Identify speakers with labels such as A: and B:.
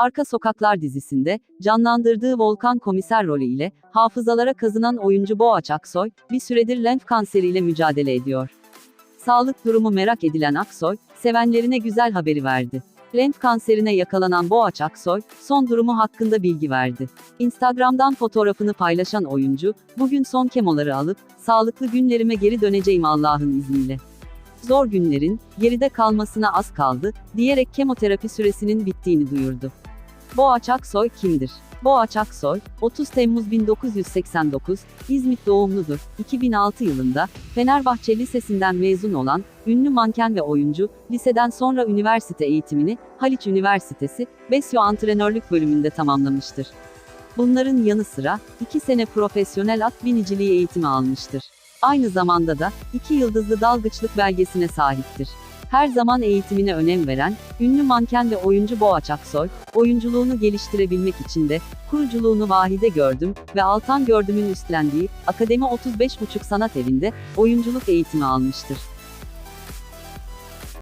A: Arka Sokaklar dizisinde canlandırdığı Volkan komiser rolüyle hafızalara kazınan oyuncu Boğaç Aksoy, bir süredir lenf kanseriyle mücadele ediyor. Sağlık durumu merak edilen Aksoy, sevenlerine güzel haberi verdi. Lenf kanserine yakalanan Boğaç Aksoy, son durumu hakkında bilgi verdi. Instagram'dan fotoğrafını paylaşan oyuncu, bugün son kemoları alıp, sağlıklı günlerime geri döneceğim Allah'ın izniyle. Zor günlerin, geride kalmasına az kaldı, diyerek kemoterapi süresinin bittiğini duyurdu. Boğaç Aksoy kimdir? Boğaç Aksoy, 30 Temmuz 1989, İzmit doğumludur. 2006 yılında, Fenerbahçe Lisesi'nden mezun olan, ünlü manken ve oyuncu, liseden sonra üniversite eğitimini, Haliç Üniversitesi, Besyo Antrenörlük bölümünde tamamlamıştır. Bunların yanı sıra, 2 sene profesyonel at biniciliği eğitimi almıştır. Aynı zamanda da, 2 yıldızlı dalgıçlık belgesine sahiptir. Her zaman eğitimine önem veren, ünlü manken ve oyuncu Boğaç Aksoy, oyunculuğunu geliştirebilmek için de, kuruculuğunu Vahide Gördüm ve Altan Gördüm'ün üstlendiği, Akademi 35.5 Sanat Evi'nde, oyunculuk eğitimi almıştır.